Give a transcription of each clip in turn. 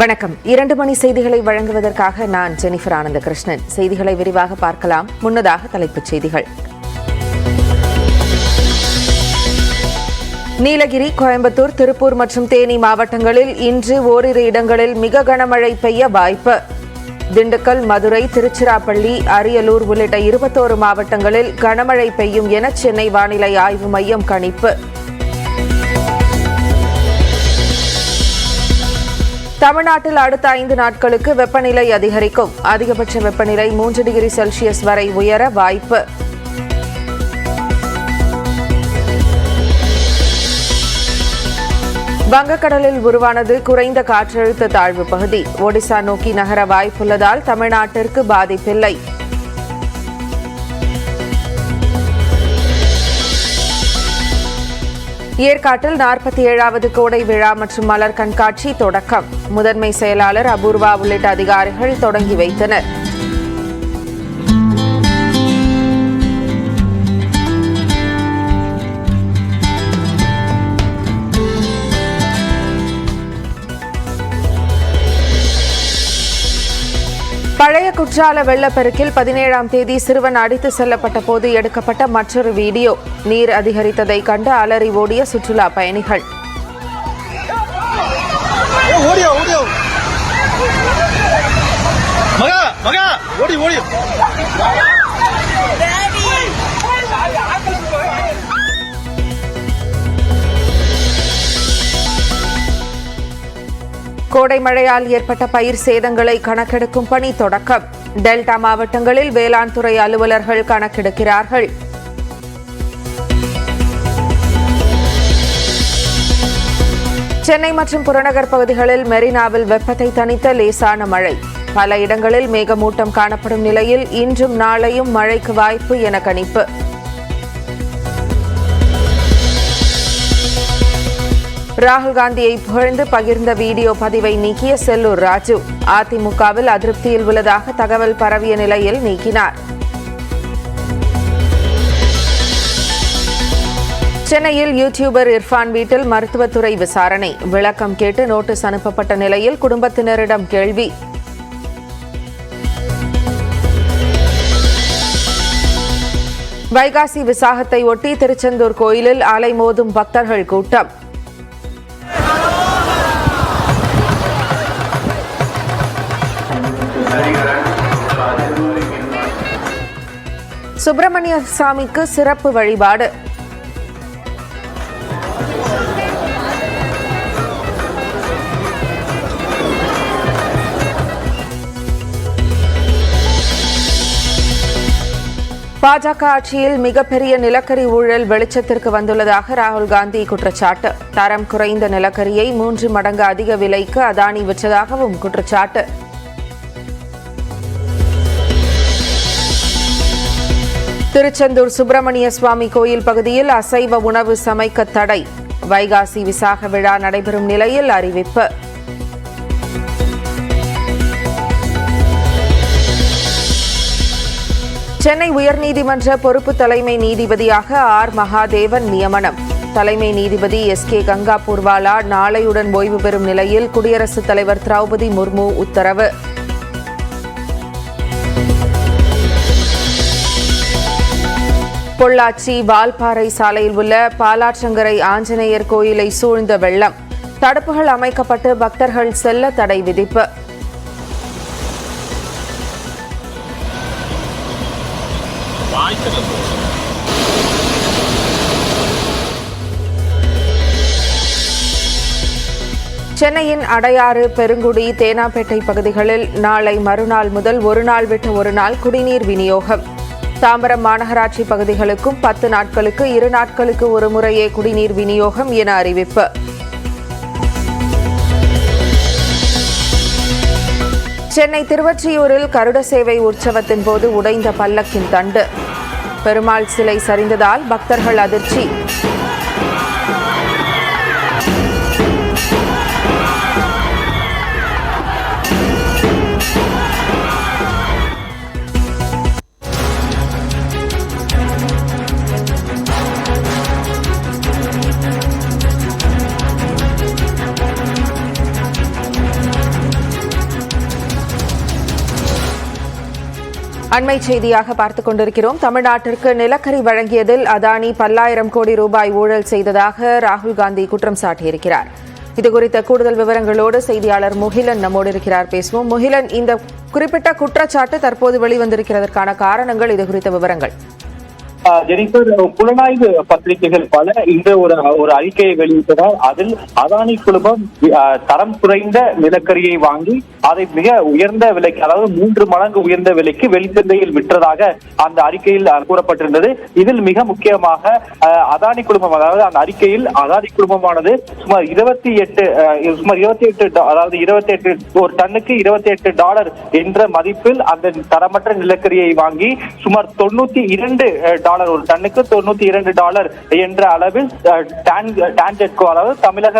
வணக்கம். இரண்டு மணி செய்திகளை வழங்குவதற்காக நான் ஜெனிஃபர் ஆனந்த கிருஷ்ணன் செய்திகளை விரிவாக பார்க்கலாம். முன்னதாக தலைப்புச் செய்திகள். நீலகிரி கோயம்புத்தூர் திருப்பூர் மற்றும் தேனி மாவட்டங்களில் இன்று ஓரிரு இடங்களில் மிக கனமழை பெய்ய வாய்ப்பு. திண்டுக்கல் மதுரை திருச்சிராப்பள்ளி அரியலூர் உள்ளிட்ட இருபத்தோரு மாவட்டங்களில் கனமழை பெய்யும் என சென்னை வானிலை ஆய்வு மையம் கணிப்பு. தமிழ்நாட்டில் அடுத்த ஐந்து நாட்களுக்கு வெப்பநிலை அதிகரிக்கும். அதிகபட்ச வெப்பநிலை மூன்று டிகிரி செல்சியஸ் வரை உயர வாய்ப்பு. வங்கக்கடலில் உருவானது குறைந்த காற்றழுத்த தாழ்வு பகுதி. ஒடிசா நோக்கி நகர வாய்ப்புள்ளதால் தமிழ்நாட்டிற்கு பாதிப்பில்லை. ஏற்காட்டில் நாற்பத்தி ஏழாவது கோடை விழா மற்றும் மலர் கண்காட்சி தொடக்கம். முதன்மை செயலாளர் அபூர்வா உள்ளிட்ட அதிகாரிகள் தொடங்கி வைத்தனர். பழைய குற்றால வெள்ளப்பெருக்கில் பதினேழாம் தேதி சிறுவன் அடித்து செல்லப்பட்ட போது எடுக்கப்பட்ட மற்றொரு வீடியோ. நீர் அதிகரித்ததை கண்டு அலறி ஓடிய சுற்றுலா பயணிகள். ஓடி ஓடி. கோடை மழையால் ஏற்பட்ட பயிர் சேதங்களை கணக்கெடுக்கும் பணி தொடக்கம். டெல்டா மாவட்டங்களில் வேளாண் துறை அலுவலர்கள் கணக்கெடுக்கிறார்கள். சென்னை மற்றும் புறநகர் பகுதிகளில் மெரினாவில் வெப்பத்தை தணித்த லேசான மழை. பல இடங்களில் மேகமூட்டம் காணப்படும் நிலையில் இன்றும் நாளையும் மழைக்கு வாய்ப்பு என கணிப்பு. ராகுல் காந்தியை புகழ்ந்து பகிர்ந்த வீடியோ பதிவை நீக்கிய செல்லூர் ராஜு. அதிமுகவில் அதிருப்தியில் உள்ளதாக தகவல் பரவிய நிலையில் நீக்கினார். சென்னையில் யூடியூபர் இர்ஃபான் வீட்டில் மருத்துவத்துறை விசாரணை. விளக்கம் கேட்டு நோட்டீஸ் அனுப்பப்பட்ட நிலையில் குடும்பத்தினரிடம் கேள்வி. வைகாசி விசாகத்தை ஒட்டி திருச்செந்தூர் கோயிலில் அலைமோதும் பக்தர்கள் கூட்டம். சுப்பிரமணிய சுவாமிக்கு சிறப்பு வழிபாடு. பாஜக ஆட்சியில் மிகப்பெரிய நிலக்கரி ஊழல் வெளிச்சத்திற்கு வந்துள்ளதாக ராகுல் காந்தி குற்றச்சாட்டு. தரம் குறைந்த நிலக்கரியை மூன்று மடங்கு அதிக விலைக்கு அதானி விற்றதாகவும் குற்றச்சாட்டு. திருச்செந்தூர் சுப்பிரமணிய சுவாமி கோயில் பகுதியில் அசைவ உணவு சமைக்க தடை. வைகாசி விசாக விழா நடைபெறும் நிலையில் அறிவிப்பு. சென்னை உயர்நீதிமன்ற பொறுப்பு தலைமை நீதிபதியாக ஆர். மகாதேவன் நியமனம். தலைமை நீதிபதி எஸ். கே. கங்கா பூர்வாலா நாளையுடன் ஓய்வு பெறும் நிலையில் குடியரசுத் தலைவர் திரௌபதி முர்மு உத்தரவு. பொள்ளாச்சி வால்பாறை சாலையில் உள்ள பாலாற்றங்கரை ஆஞ்சநேயர் கோயிலை சூழ்ந்த வெள்ளம். தடுப்புகள் அமைக்கப்பட்டு பக்தர்கள் செல்ல தடை விதிப்பு. சென்னையின் அடையாறு பெருங்குடி தேனாம்பேட்டை பகுதிகளில் நாளை மறுநாள் முதல் ஒரு நாள் விட்டு ஒரு நாள் குடிநீர் விநியோகம். தாம்பரம் மாநகராட்சி பகுதிகளுக்கும் பத்து நாட்களுக்கு இரு நாட்களுக்கு ஒரு முறையே குடிநீர் விநியோகம் என அறிவிப்பு. சென்னை திருவொற்றியூரில் கருட சேவை உற்சவத்தின் போது உடைந்த பல்லக்கின் தண்டு. பெருமாள் சிலை சரிந்ததால் பக்தர்கள் அதிர்ச்சி. அண்மை செய்தியாக பார்த்துக் கொண்டிருக்கிறோம். தமிழ்நாட்டிற்கு நிலக்கரி வழங்கியதில் அதானி பல்லாயிரம் கோடி ரூபாய் ஊழல் செய்ததாக ராகுல் காந்தி குற்றம் சாட்டியிருக்கிறார். இதுகுறித்த கூடுதல் விவரங்களோடு செய்தியாளர் முகிலன் நம்மோடு இருக்கிறார். பேசுவோம். முகிலன் இந்த குறிப்பிட்ட குற்றச்சாட்டு தற்போது வெளிவந்திருக்கிறதற்கான காரணங்கள் இது குறித்த விவரங்கள். ஜெனிஃபர் புலனாய்வு பத்திரிகைகள் பல இன்று ஒரு ஒரு அறிக்கையை வெளியிட்டனர் அதில் அதானி குழுமம் தரம் குறைந்த நிலக்கரியை வாங்கி அதை மிக உயர்ந்த விலைக்கு அதாவது மூன்று மடங்கு உயர்ந்த விலைக்கு வெளிச்சந்தையில் விற்றதாக அந்த அறிக்கையில் கூறப்பட்டிருந்தது. இதில் மிக முக்கியமாக அதானி குழுமம் அதாவது அந்த அறிக்கையில் அதானி குழுமமானது சுமார் இருபத்தி எட்டு சுமார் இருபத்தி எட்டு அதாவது இருபத்தி எட்டு ஒரு டன்னுக்கு இருபத்தி எட்டு டாலர் என்ற மதிப்பில் அந்த தரமற்ற நிலக்கரியை வாங்கி சுமார் தொண்ணூத்தி இரண்டு டாலர் டாலர் ஒரு டன்னுக்கு தொண்ணூத்தி இரண்டு டாலர் என்ற அளவில் அஹ், டான்ஜெட்கோ அதாவது தமிழக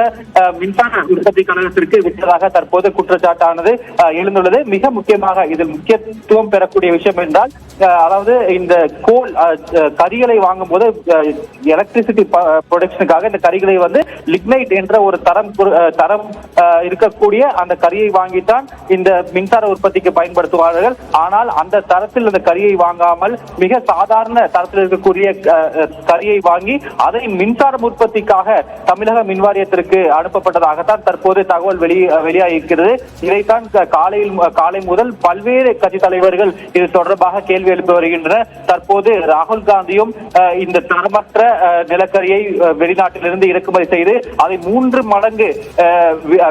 மின்சார உற்பத்தி கழகத்திற்கு விட்டதாக தற்போது குற்றச்சாட்டானது எழுந்துள்ளது. மிக முக்கியமாக இதில் முக்கியத்துவம் பெறக்கூடிய விஷயம் என்றால் அதாவது இந்த கோல் கரிகளை வாங்கும் போது எலக்ட்ரிசிட்டி ப்ரொடக்ஷனுக்காக இந்த கரிகளை வந்து லிக்னைட் என்ற ஒரு தரம் தரம் இருக்கக்கூடிய அந்த கரியை வாங்கித்தான் இந்த மின்சார உற்பத்திக்கு பயன்படுத்துவார்கள். ஆனால் அந்த தரத்தில் அந்த கரியை வாங்காமல் மிக சாதாரண தரத்தில் இருக்கக்கூடிய கரியை வாங்கி அதை மின்சாரம் உற்பத்திக்காக தமிழக மின்வாரியத்திற்கு அனுப்பப்பட்டதாகத்தான் தற்போது தகவல் வெளி வெளியாகிருக்கிறது இதைத்தான் காலையில் காலை முதல் பல்வேறு கட்சி தலைவர்கள் இது தொடர்பாக கேள்வி எழுப்பி வருகின்றனர். தற்போது ராகுல் காந்தியும் இந்த தரமற்ற நிலக்கரியை வெளிநாட்டிலிருந்து இறக்குமதி செய்து அதை மூன்று மடங்கு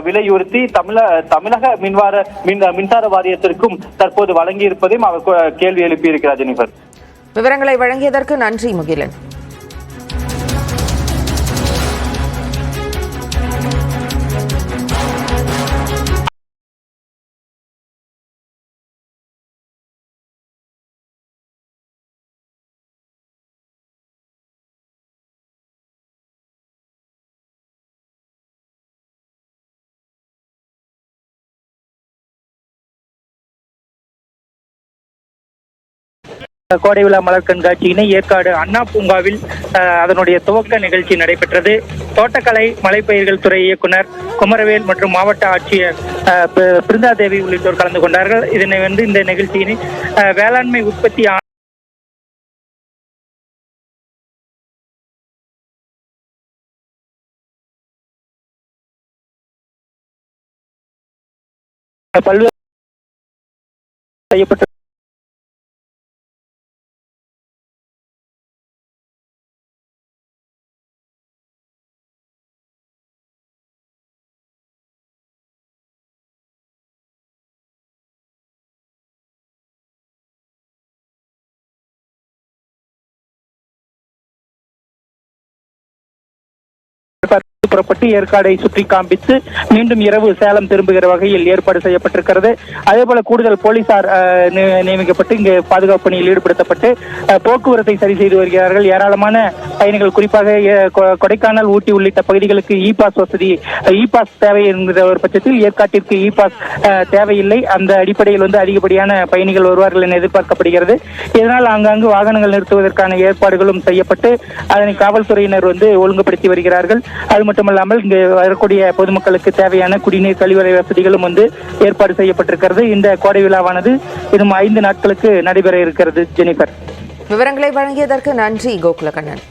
விலையுறுத்தி தமிழ தமிழக மின்வார மின் மின்சார வாரியத்திற்கும் தற்போது வழங்கி இருப்பதையும் அவர் கேள்வி எழுப்பியிருக்கிறார் ஜெனிஃபர் விவரங்களை வழங்கியதற்கு நன்றி முகிலன். கோடை விழா மலர் கண்காட்சியினை ஏற்காடு அண்ணா பூங்காவில் அதனுடைய துவக்க நிகழ்ச்சி நடைபெற்றது. தோட்டக்கலை மலைப்பயிர்கள் துறை இயக்குனர் குமரவேல் மற்றும் மாவட்ட ஆட்சியர் பிருந்தாதேவி உள்ளிட்டோர் கலந்து கொண்டார்கள். இதனை வந்து இந்த நிகழ்ச்சியினை வேளாண்மை உற்பத்தி பல்வேறு செய்யப்பட்ட புறப்பட்டு ஏற்காடை சுற்றி காண்பித்து மீண்டும் இரவு சேலம் திரும்புகிற வகையில் ஏற்பாடு செய்யப்பட்டிருக்கிறது. அதேபோல கூடுதல் போலீசார் நியமிக்கப்பட்டு இங்கு பாதுகாப்பு பணியில் ஈடுபடுத்தப்பட்டு போக்குவரத்தை சரி செய்து வருகிறார்கள். ஏராளமான பயணிகள் குறிப்பாக கொ- கொடைக்கானல் ஊட்டி உள்ளிட்ட பகுதிகளுக்கு இ பாஸ் வசதி இ பாஸ் தேவை என்கிற ஒரு பட்சத்தில் ஏற்காட்டிற்கு இ பாஸ் தேவையில்லை. அந்த அடிப்படையில் வந்து அதிகப்படியான பயணிகள் வருவார்கள் என எதிர்பார்க்கப்படுகிறது. இதனால் ஆங்காங்கு வாகனங்கள் நிறுத்துவதற்கான ஏற்பாடுகளும் செய்யப்பட்டு அதனை காவல்துறையினர் வந்து ஒழுங்குபடுத்தி வருகிறார்கள். அது மட்டும் மட்டுமல்லாமல் இங்கு வரக்கூடிய பொதுமக்களுக்கு தேவையான குடிநீர் கழிவறை வசதிகளும் வந்து ஏற்பாடு செய்யப்பட்டிருக்கிறது. இந்த கோடை விழாவானது இன்னும் ஐந்து நாட்களுக்கு நடைபெற இருக்கிறது ஜெனிஃபர் விவரங்களை வழங்கியதற்கு நன்றி கோகுலகண்ணன்